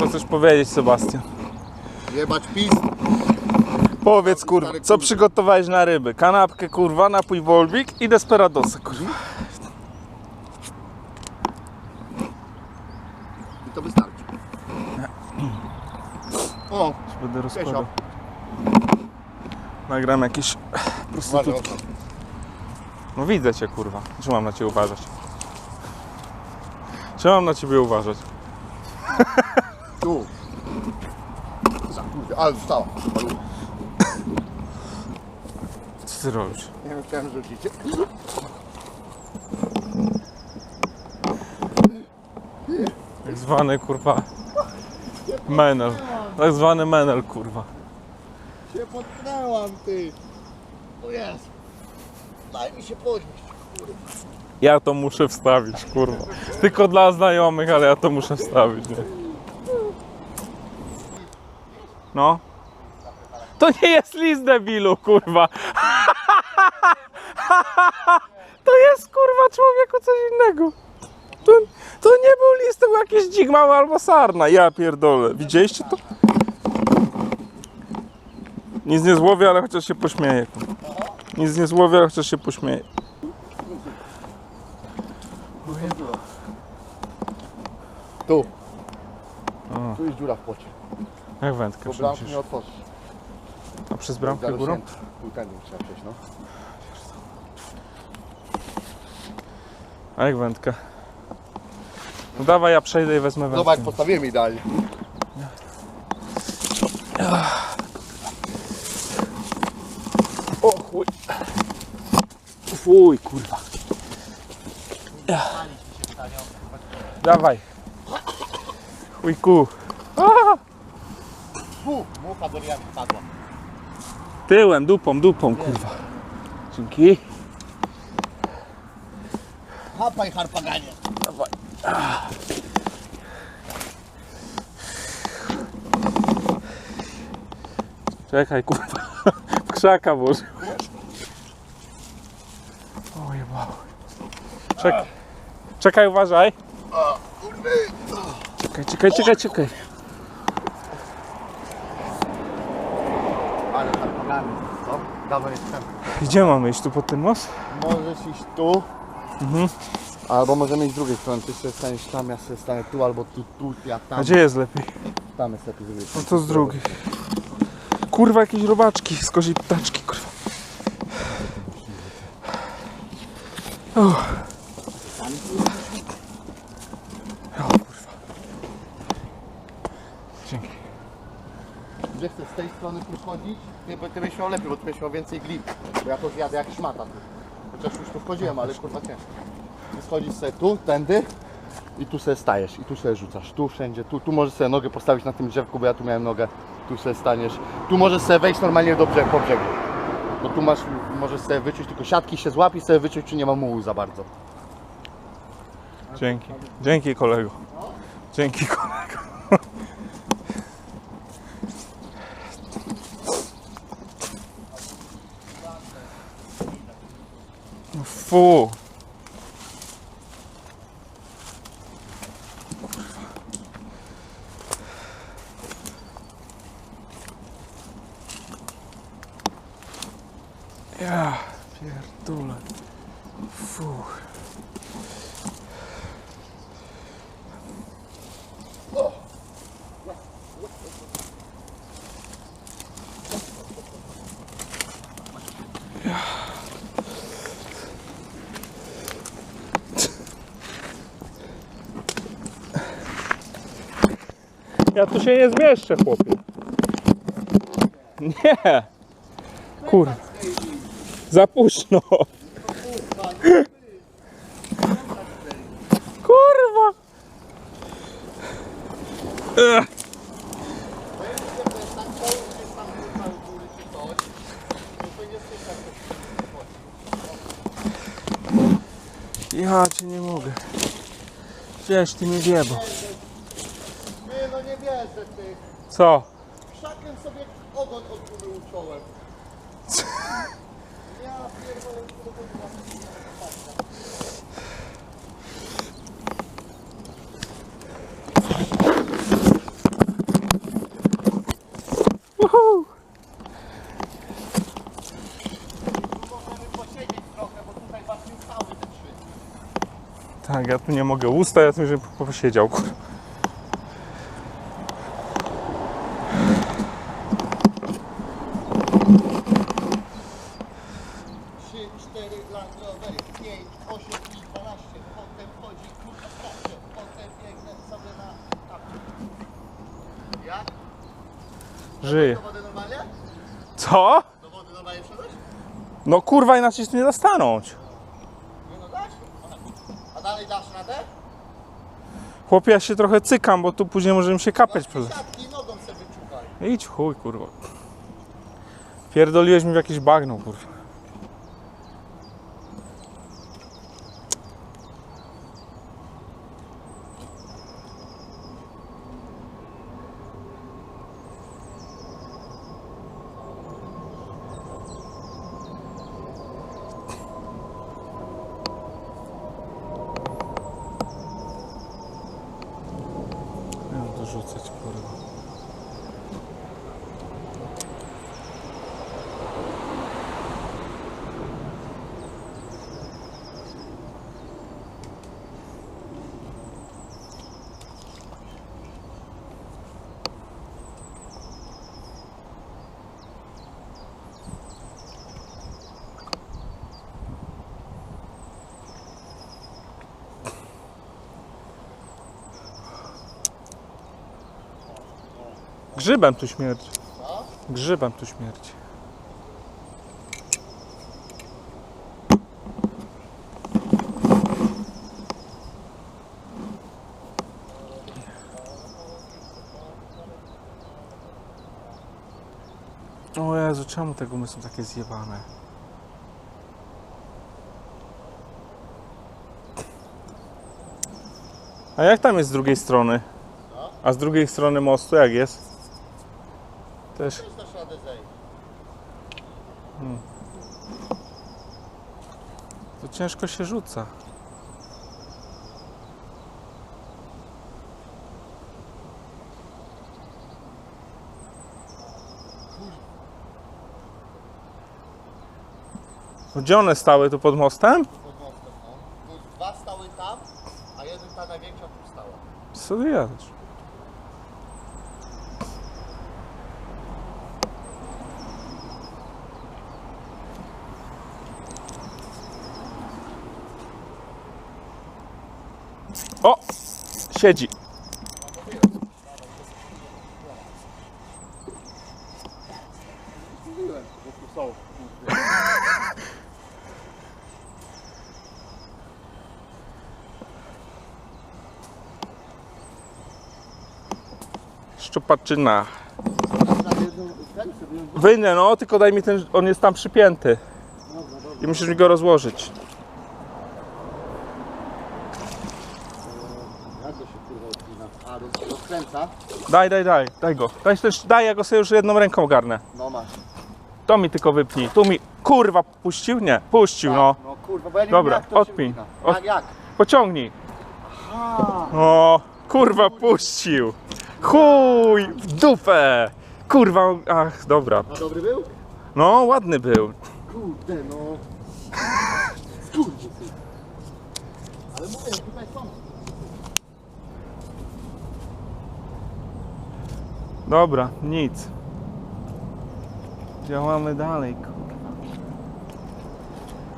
Co chcesz powiedzieć, Sebastian? Jebać pis. Powiedz, kurwa, co przygotowałeś na ryby? Kanapkę, kurwa, napój Volvic i Desperadosa, kurwa. I to wystarczy. O, Będę rozkładał. Nagram jakieś uważaj, prostytutki. No widzę cię, kurwa. Czy mam na ciebie uważać? Czy mam na ciebie uważać? tu. Ale została. Co ty robisz? Nie wiem, chciałem rzucić. Tak zwany, kurwa, menel. Tak zwany menel, kurwa. Się potknęłam, ty. O jest. Daj mi się podnieść. Ja to muszę wstawić, kurwa. Tylko dla znajomych, ale ja to muszę wstawić, nie? No. To nie jest list debilu, kurwa. To jest, kurwa, człowieku coś innego. To, to nie był list, to był jakiś dzik mały albo sarna. Ja pierdolę. Widzieliście to? Nic nie złowię, ale chociaż się pośmieję. Nic nie złowię, ale chociaż się pośmieję. Tu. Tu jest dziura w płocie. Jak wędkę Bo bramki nie otworzysz. A przez bramkę górą? Tędy trzeba przejść, no. A jak wędkę? No dawaj, ja przejdę i wezmę wędkę. Zobacz, jak postawiłem idealnie. O chuj. Fuj, kurwa. Dawaj. Chujku. Tu, mucha do jamy padła. Tyłem, dupą, dupą, kurwa. Dzięki. Hapaj harpaganie. Czekaj, kurwa. W krzaka włożył. O jebało. Czekaj. Czekaj, uważaj. Czekaj, czekaj, czekaj, czekaj. Ale harpagany, co? Dawaj jestem. Gdzie mamy iść? Tu pod ten most? Możesz iść tu. Albo możemy iść z drugiej strony. Ty się staniesz tam, ja sobie stanę tu, albo tu, tu, ja A tam. gdzie jest lepiej? Tam jest lepiej z drugiej No to z drugiej. Kurwa, jakieś robaczki z koziej ptaczki, kurwa. O. O kurwa. Dzięki. Gdzie chcesz z tej strony tu chodzić? Nie, bo ty byś miał lepiej, bo ty byś miał więcej glin. Bo ja to zjadę jak szmata tu. Chociaż już tu wchodziłem, ale kurwa ciężko. Ty schodzisz sobie tu, tędy i tu sobie stajesz i tu sobie rzucasz. Tu wszędzie, tu, tu możesz sobie nogę postawić na tym drzewku, bo ja tu miałem nogę. Tu sobie staniesz. Tu możesz sobie wejść normalnie do brzegu, po brzegu. Bo tu masz, możesz sobie wyczuć, tylko siatki się złap i sobie wyczuć, czy nie ma mułu za bardzo. Dzięki. Dzięki kolego. Dzięki kolego. Fu. Ja pierdolę. Fuch. Ja tu się nie zmieszczę, chłopie. Nie. Kurwa. Za późno. Kurwa. Ja cię nie mogę. Gdzieś ty mnie wjebał. Co? Krzakiem sobie ogon odkurzył czołem. Ja pierdolę, co to Tak, ja tu nie mogę usta, ja tu już posiedział, kurwa. Żyje. Co? No kurwa, inaczej się tu nie dostanąć. Nie no. A dalej dasz radę? Chłopie, ja się trochę cykam, bo tu później możemy się kapać. przez- Siatki nogą sobie wyczukaj. Idź chuj, kurwa. Pierdoliłeś mi w jakieś bagno, kurwa. Nie mam dorzucać, kurwa. Grzybem tu śmierci. Grzybem tu śmierci. O Jezu, czemu te gumy są takie zjebane? A jak tam jest z drugiej strony? A z drugiej strony mostu jak jest? Też. Zejść. To ciężko się rzuca. Gdzie one stały tu pod mostem? Pod mostem, no. Dwa stały tam, a jeden ta największa tu stała. Co ty jadasz? O! Siedzi. Szczupaczyna. Wyjdę, no, tylko daj mi ten, on jest tam przypięty. I musisz mi go rozłożyć. Jak to się kurwa odpina? A, rozkręca? Daj, daj, daj, daj go. Daj też, daj, ja go sobie już jedną ręką garnę. No masz. To mi tylko wypnij. Tu mi, kurwa, puścił? Nie, puścił, no. No kurwa, bo ja nie Dobra, wiem jak to odpin. się. Od- Jak, jak? Pociągnij. A, O, kurwa, puścił. Chuj, w dupę. Kurwa, ach, dobra. a dobry był? No, ładny był. Kurde, no. Kurde. Ale mówię, tutaj są. Dobra, nic. Działamy dalej.